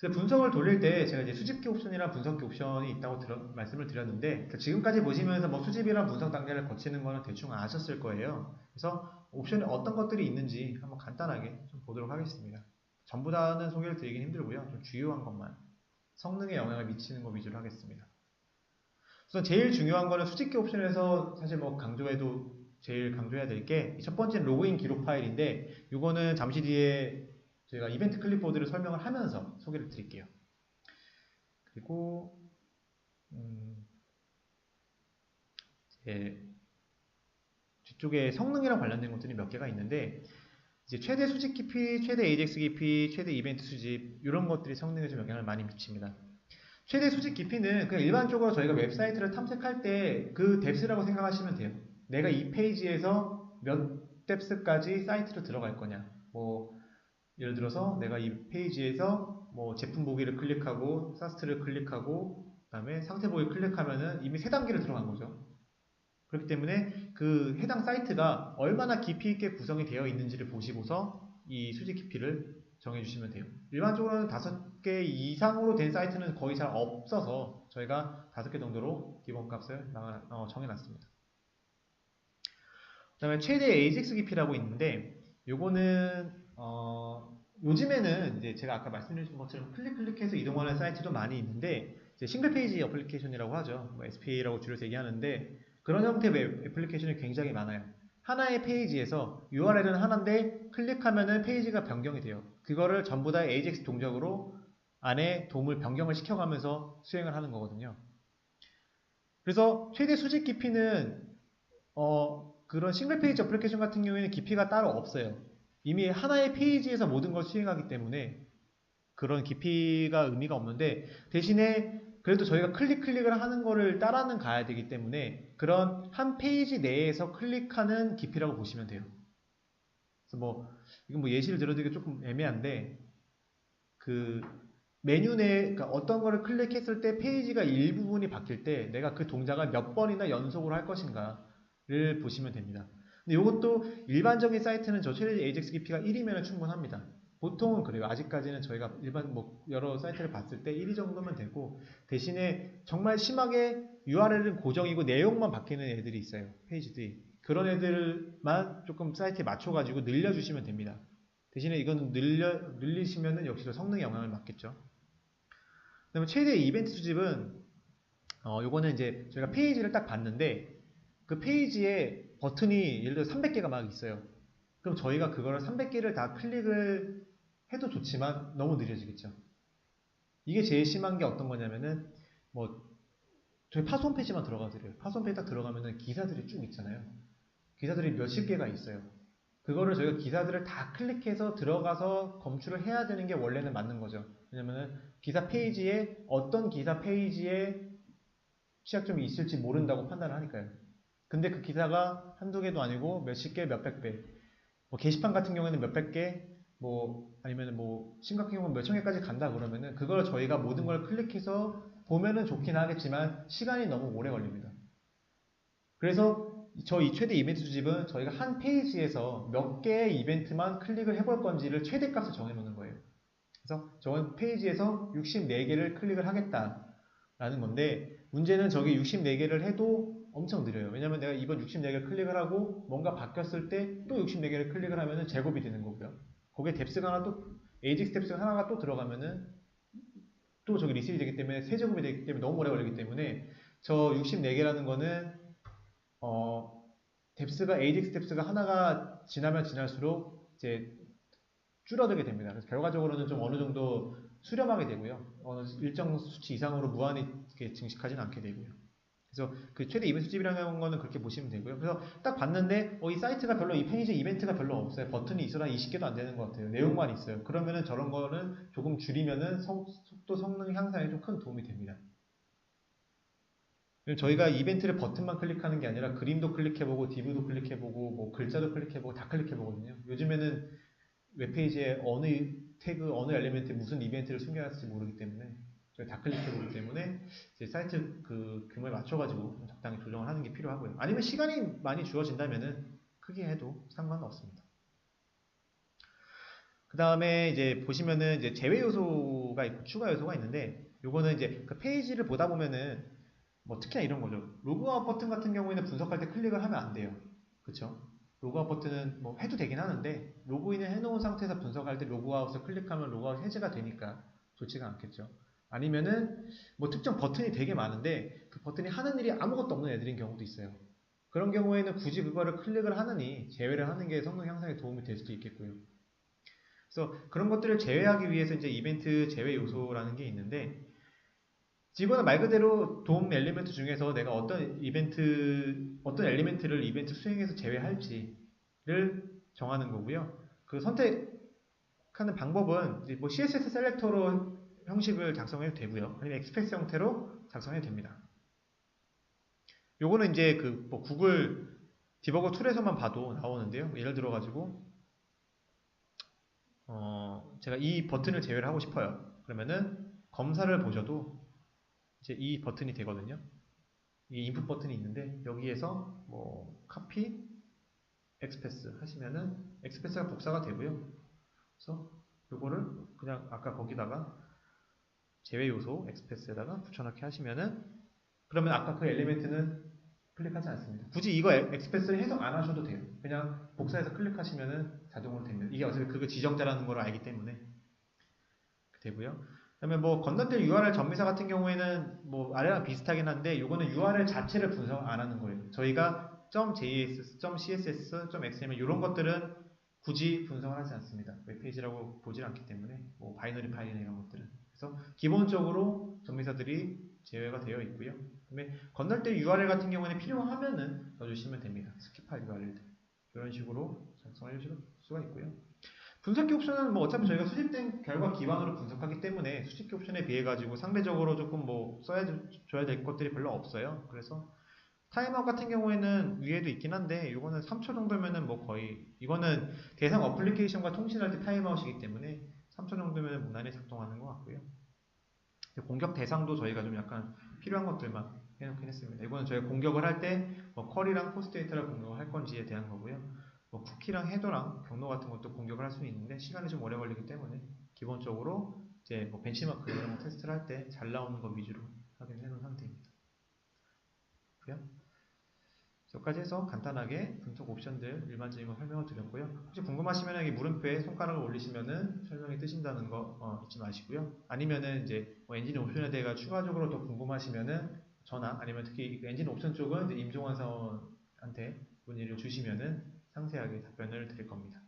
그래서 분석을 돌릴 때 제가 이제 수집기 옵션이랑 분석기 옵션이 있다고 들어, 말씀을 드렸는데 그러니까 지금까지 보시면서 뭐 수집이랑 분석 단계를 거치는 거는 대충 아셨을 거예요. 그래서 옵션에 어떤 것들이 있는지 한번 간단하게 좀 보도록 하겠습니다. 전부 다는 소개를 드리긴 힘들고요. 좀 주요한 것만 성능에 영향을 미치는 거 위주로 하겠습니다. 우선 제일 중요한 거는 수집기 옵션에서 사실 뭐 강조해도 제일 강조해야 될 게 첫 번째는 로그인 기록 파일인데 이거는 잠시 뒤에 저희가 이벤트 클립보드를 설명을 하면서 소개를 드릴게요. 그리고 음, 이제 뒤쪽에 성능이랑 관련된 것들이 몇 개가 있는데 이제 최대 수집 깊이, 최대 AJAX 깊이, 최대 이벤트 수집 이런 것들이 성능에 좀 영향을 많이 미칩니다. 최대 수집 깊이는 그냥 일반적으로 저희가 웹사이트를 탐색할 때 그 뎁스라고 생각하시면 돼요. 내가 이 페이지에서 몇 뎁스까지 사이트로 들어갈 거냐. 뭐 예를 들어서 내가 이 페이지에서 뭐 제품 보기를 클릭하고 사스트를 클릭하고 그다음에 상태 보기 클릭하면은 이미 세 단계를 들어간 거죠. 그렇기 때문에 그 해당 사이트가 얼마나 깊이 있게 구성이 되어 있는지를 보시고서 이 수직 깊이를 정해주시면 돼요. 일반적으로는 다섯 개 이상으로 된 사이트는 거의 잘 없어서 저희가 다섯 개 정도로 기본값을 어, 정해놨습니다. 그 다음에 최대 AJAX 깊이라고 있는데 요거는 어, 요즘에는 이제 제가 아까 말씀드린 것처럼 클릭 클릭해서 이동하는 사이트도 많이 있는데 싱글 페이지 어플리케이션이라고 하죠. 뭐 SPA라고 줄여서 얘기하는데 그런 형태의 애플리케이션이 굉장히 많아요. 하나의 페이지에서 URL은 하나인데 클릭하면은 페이지가 변경이 돼요. 그거를 전부 다 AJAX 동작으로 안에 도움을 변경을 시켜가면서 수행을 하는 거거든요. 그래서 최대 수직 깊이는 어, 그런 싱글 페이지 어플리케이션 같은 경우에는 깊이가 따로 없어요. 이미 하나의 페이지에서 모든 걸 수행하기 때문에 그런 깊이가 의미가 없는데 대신에 그래도 저희가 클릭 클릭을 하는 거를 따라는 가야 되기 때문에 그런 한 페이지 내에서 클릭하는 깊이라고 보시면 돼요. 그래서 뭐 이건 뭐 예시를 들어드리기 조금 애매한데 그 메뉴 내 그러니까 어떤 거를 클릭했을 때 페이지가 일부분이 바뀔 때 내가 그 동작을 몇 번이나 연속으로 할 것인가를 보시면 됩니다. 근데 이것도 일반적인 사이트는 저 최대 AJAX 깊이가 1이면 충분합니다. 보통은 그래요. 아직까지는 저희가 일반 뭐 여러 사이트를 봤을 때 1위 정도면 되고 대신에 정말 심하게 URL은 고정이고 내용만 바뀌는 애들이 있어요. 페이지들이. 그런 애들만 조금 사이트에 맞춰가지고 늘려주시면 됩니다. 대신에 이거는 늘려, 늘리시면은 역시도 성능에 영향을 받겠죠. 그 다음에 최대 이벤트 수집은, 어, 요거는 이제 저희가 페이지를 딱 봤는데, 그 페이지에 버튼이 예를 들어 300개가 막 있어요. 그럼 저희가 그거를 300개를 다 클릭을 해도 좋지만 너무 느려지겠죠. 이게 제일 심한 게 어떤 거냐면은 뭐 저희 파손 페이지만 들어가 드려요. 파손 페이지 딱 들어가면은 기사들이 쭉 있잖아요. 기사들이 몇십 개가 있어요. 그거를 저희가 기사들을 다 클릭해서 들어가서 검출을 해야 되는 게 원래는 맞는 거죠. 왜냐면은 기사 페이지에 어떤 기사 페이지에 시작점이 있을지 모른다고 판단을 하니까요. 근데 그 기사가 한두 개도 아니고 몇십 개, 몇백 배. 뭐 게시판 같은 경우에는 몇백 개, 뭐 아니면 뭐 심각한 경우는 몇천 개까지 간다 그러면은 그걸 저희가 모든 걸 클릭해서 보면은 좋긴 하겠지만 시간이 너무 오래 걸립니다. 그래서 저희 최대 이벤트 수집은 저희가 한 페이지에서 몇 개의 이벤트만 클릭을 해볼 건지를 최대값을 정해놓는 거예요. 그래서 저건 페이지에서 64개를 클릭을 하겠다라는 건데 문제는 저게 64개를 해도 엄청 느려요. 왜냐면 내가 이번 64개를 클릭을 하고 뭔가 바뀌었을 때 또 64개를 클릭을 하면은 제곱이 되는 거고요. 거기에 뎁스가 하나 또 AJAX 뎁스가 하나가 또 들어가면은 또 저기 리셋이 되기 때문에 세 제곱이 되기 때문에 너무 오래 걸리기 때문에 저 64개라는 거는 어 뎁스가 AJAX 뎁스가 하나가 지나면 지날수록 이제 줄어들게 됩니다. 그래서 결과적으로는 좀 어느 정도 수렴하게 되고요. 어느 일정 수치 이상으로 무한히 증식하지는 않게 되고요. 그래서 그 최대 이벤트 수집이라는 거는 그렇게 보시면 되고요. 그래서 딱 봤는데 어, 이 사이트가 별로 이 페이지 이벤트가 별로 없어요. 버튼이 있어도 한 20개도 안 되는 것 같아요. 내용만 있어요. 그러면은 저런 거는 조금 줄이면은 성, 속도 성능 향상에 좀 큰 도움이 됩니다. 저희가 이벤트를 버튼만 클릭하는 게 아니라 그림도 클릭해보고 디브도 클릭해보고 뭐 글자도 클릭해보고 다 클릭해보거든요. 요즘에는 웹페이지에 어느 태그, 어느 엘리멘트에 무슨 이벤트를 숨겨놨을지 모르기 때문에 다 클릭해 보기 때문에 사이트 그 규모에 맞춰가지고 적당히 조정을 하는 게 필요하고요. 아니면 시간이 많이 주어진다면은 크게 해도 상관은 없습니다. 그 다음에 이제 보시면은 이제 제외 요소가 있고 추가 요소가 있는데 요거는 이제 그 페이지를 보다 보면은 뭐 특히나 이런 거죠. 로그아웃 버튼 같은 경우에는 분석할 때 클릭을 하면 안 돼요. 그쵸? 로그아웃 버튼은 뭐 해도 되긴 하는데 로그인을 해놓은 상태에서 분석할 때 로그아웃을 클릭하면 로그아웃 해제가 되니까 좋지가 않겠죠. 아니면은 뭐 특정 버튼이 되게 많은데 그 버튼이 하는 일이 아무것도 없는 애들인 경우도 있어요. 그런 경우에는 굳이 그거를 클릭을 하느니 제외를 하는 게 성능 향상에 도움이 될 수도 있겠고요. 그래서 그런 것들을 제외하기 위해서 이제 이벤트 제외 요소라는 게 있는데 이거는 말 그대로 도움 엘리멘트 중에서 내가 어떤 이벤트 어떤 엘리멘트를 이벤트 수행에서 제외할지를 정하는 거고요. 그 선택하는 방법은 뭐 CSS 셀렉터로 형식을 작성해도 되고요. 아니면 엑스프레스 형태로 작성해도 됩니다. 요거는 이제 그 뭐 구글 디버거 툴에서만 봐도 나오는데요. 뭐 예를 들어 가지고 어 제가 이 버튼을 제외를 하고 싶어요. 그러면은 검사를 보셔도 이제 이 버튼이 되거든요. 이게 인풋 버튼이 있는데 여기에서 뭐 카피 엑스패스 하시면은 엑스패스가 복사가 되고요. 그래서 요거를 그냥 아까 거기다가 제외 요소 엑스패스에다가 붙여넣기 하시면은 그러면 아까 그 엘리멘트는 클릭하지 않습니다. 굳이 이거 엑스패스를 해석 안 하셔도 돼요. 그냥 복사해서 클릭하시면은 자동으로 됩니다. 이게 어차피 그거 지정자라는 걸 알기 때문에 되고요. 그다음에 뭐 건너뛸 URL 전미사 같은 경우에는 뭐 아래랑 비슷하긴 한데 이거는 URL 자체를 분석 안 하는 거예요. 저희가 .js, .css, .xml 이런 것들은 굳이 분석을 하지 않습니다. 웹페이지라고 보질 않기 때문에 뭐 바이너리 파일이나 이런 것들은 그래서 기본적으로 전미사들이 제외가 되어 있고요. 그다음에 건널 URL 같은 경우에는 필요하면은 넣어주시면 됩니다. 스킵할 URL들 이런 식으로 작성할 수가 있고요. 분석기 옵션은 뭐 어차피 저희가 수집된 결과 기반으로 분석하기 때문에 수집기 옵션에 비해 가지고 상대적으로 조금 뭐 써야 줘야 될 것들이 별로 없어요. 그래서 타임아웃 같은 경우에는 위에도 있긴 한데 이거는 3초 정도면은 뭐 거의 이거는 대상 어플리케이션과 통신할 때 타임아웃이기 때문에 3초 정도 면 무난히 작동하는 것 같고요. 공격 대상도 저희가 좀 약간 필요한 것들만 해놓긴 했습니다. 이거는 저희가 공격을 할 때 뭐 쿼리랑 포스트 데이터를 공격을 할 건지에 대한 거고요. 뭐 쿠키랑 헤더랑 경로 같은 것도 공격을 할 수는 있는데 시간이 좀 오래 걸리기 때문에 기본적으로 이제 뭐 벤치마크 이런 거 테스트를 할 때 잘 나오는 거 위주로 확인해 놓은 상태입니다. 그요 여기까지 해서 간단하게 분석 옵션들 일반적인 거 설명을 드렸고요. 혹시 궁금하시면 여기 물음표에 손가락을 올리시면은 설명이 뜨신다는 거 어, 잊지 마시고요. 아니면은 이제 뭐 엔진 옵션에 대해 추가적으로 더 궁금하시면은 전화 아니면 특히 엔진 옵션 쪽은 임종환 사원한테 문의를 주시면은 상세하게 답변을 드릴 겁니다.